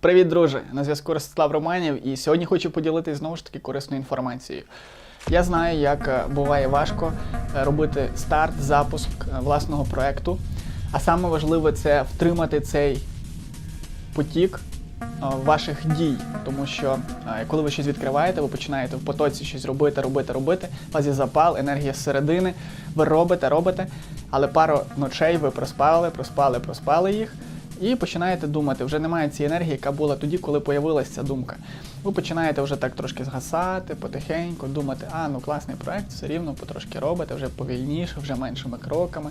Привіт, друже! На зв'язку Ростислав Романів, і сьогодні хочу поділитися знову ж таки корисною інформацією. Я знаю, як е, буває важко е, робити старт, запуск е, власного проекту. А саме важливе це втримати цей потік ваших дій. Тому що коли ви щось відкриваєте, ви починаєте в потоці щось робити, робити, робити. У вас є запал, енергія зсередини, ви робите, робите, але пару ночей ви проспали, проспали, проспали їх. І починаєте думати, вже немає цієї енергії, яка була тоді, коли появилася ця думка. Ви починаєте вже так трошки згасати, потихеньку, думати, а ну класний проект, все рівно потрошки робите, вже повільніше, вже меншими кроками.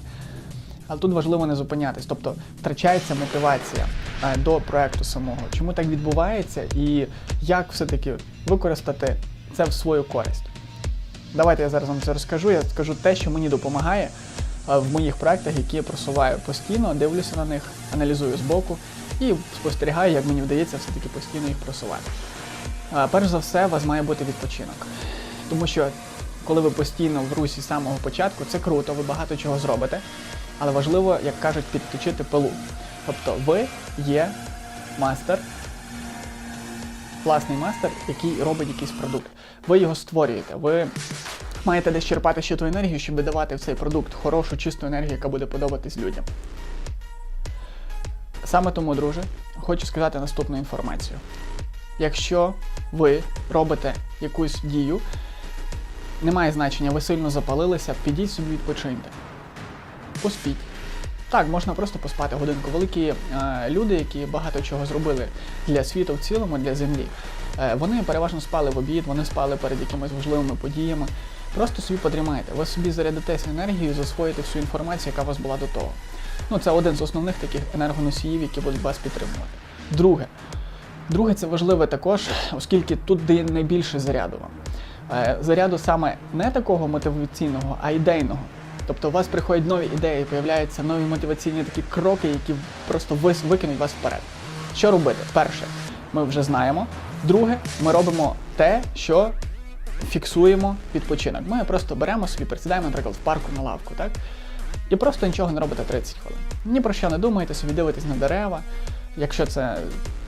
Але тут важливо не зупинятись, тобто втрачається мотивація до проекту самого. Чому так відбувається і як все-таки використати це в свою користь? Давайте я зараз вам це розкажу. Я скажу те, що мені допомагає в моїх проектах, які я просуваю постійно, дивлюся на них, аналізую збоку і спостерігаю, як мені вдається все-таки постійно їх просувати. Е, Перш за все, у вас має бути відпочинок. Тому що коли ви постійно в русі з самого початку, це круто, ви багато чого зробите, але важливо, як кажуть, підточити пилу. Тобто ви є мастер, власний мастер, який робить якийсь продукт. Ви його створюєте. Ви маєте десь черпати ще ту енергію, щоб давати в цей продукт хорошу, чисту енергію, яка буде подобатись людям. Саме тому, друже, хочу сказати наступну інформацію. Якщо ви робите якусь дію, немає значення, ви сильно запалилися, підіть собі відпочиньте. Поспіть. Так, можна просто поспати годинку. Великі е, люди, які багато чого зробили для світу в цілому, для землі, е, вони переважно спали в обід, вони спали перед якимись важливими подіями. Просто собі подрімайте. Ви собі зарядитеся енергією, засвоїте всю інформацію, яка у вас була до того. Ну, це один з основних таких енергоносіїв, які будуть вас підтримувати. Друге. Друге, це важливе також, оскільки тут дає найбільше заряду вам. Е, Заряду саме не такого мотиваційного, а ідейного. Тобто у вас приходять нові ідеї, появляються нові мотиваційні такі кроки, які просто викинуть вас вперед. Що робити? Перше, ми вже знаємо. Друге, ми робимо те, що фіксуємо відпочинок. Ми просто беремо собі, присідаємо, наприклад, в парку на лавку, так? І просто нічого не робите 30 хвилин. Ні про що не думаєте, собі дивитесь на дерева, якщо це.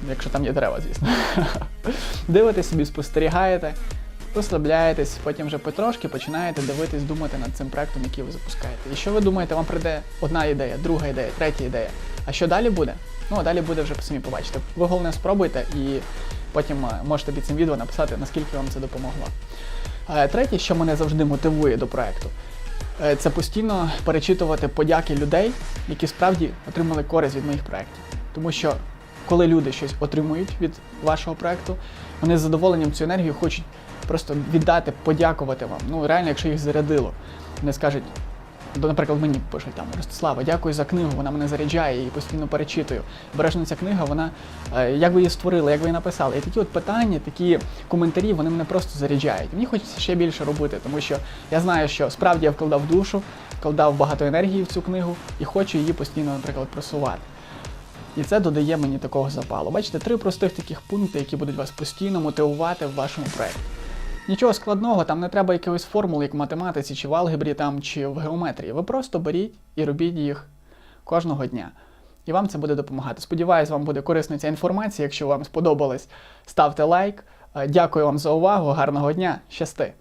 якщо там є дерева, звісно. Дивитесь собі, спостерігаєте, розслабляєтесь, потім вже потрошки починаєте дивитись, думати над цим проектом, який ви запускаєте. І що ви думаєте, вам прийде одна ідея, друга ідея, третя ідея. А що далі буде? Ну, а далі буде вже самі побачите. Ви головне спробуйте і потім е, можете під цим відео написати, наскільки вам це допомогло. Е, Третє, що мене завжди мотивує до проекту, е, це постійно перечитувати подяки людей, які справді отримали користь від моїх проєктів. Тому що коли люди щось отримують від вашого проекту, вони з задоволенням цю енергію хочуть просто віддати, подякувати вам. Ну реально, якщо їх зарядило, вони скажуть. До, Наприклад, мені пишуть там Ростислава, дякую за книгу, вона мене заряджає, її постійно перечитую. Бережно ця книга, вона е, як ви її створили, як ви її написали. І такі от питання, такі коментарі, вони мене просто заряджають. Мені хочеться ще більше робити, тому що я знаю, що справді я вкладав душу, вкладав багато енергії в цю книгу і хочу її постійно, наприклад, просувати. І це додає мені такого запалу. Бачите, три простих таких пункти, які будуть вас постійно мотивувати в вашому проєкті. Нічого складного, там не треба якихось формул, як в математиці, чи в алгебрі, там, чи в геометрії. Ви просто беріть і робіть їх кожного дня. І вам це буде допомагати. Сподіваюсь, вам буде корисна ця інформація. Якщо вам сподобалось, ставте лайк. Е, Дякую вам за увагу, гарного дня, щасти!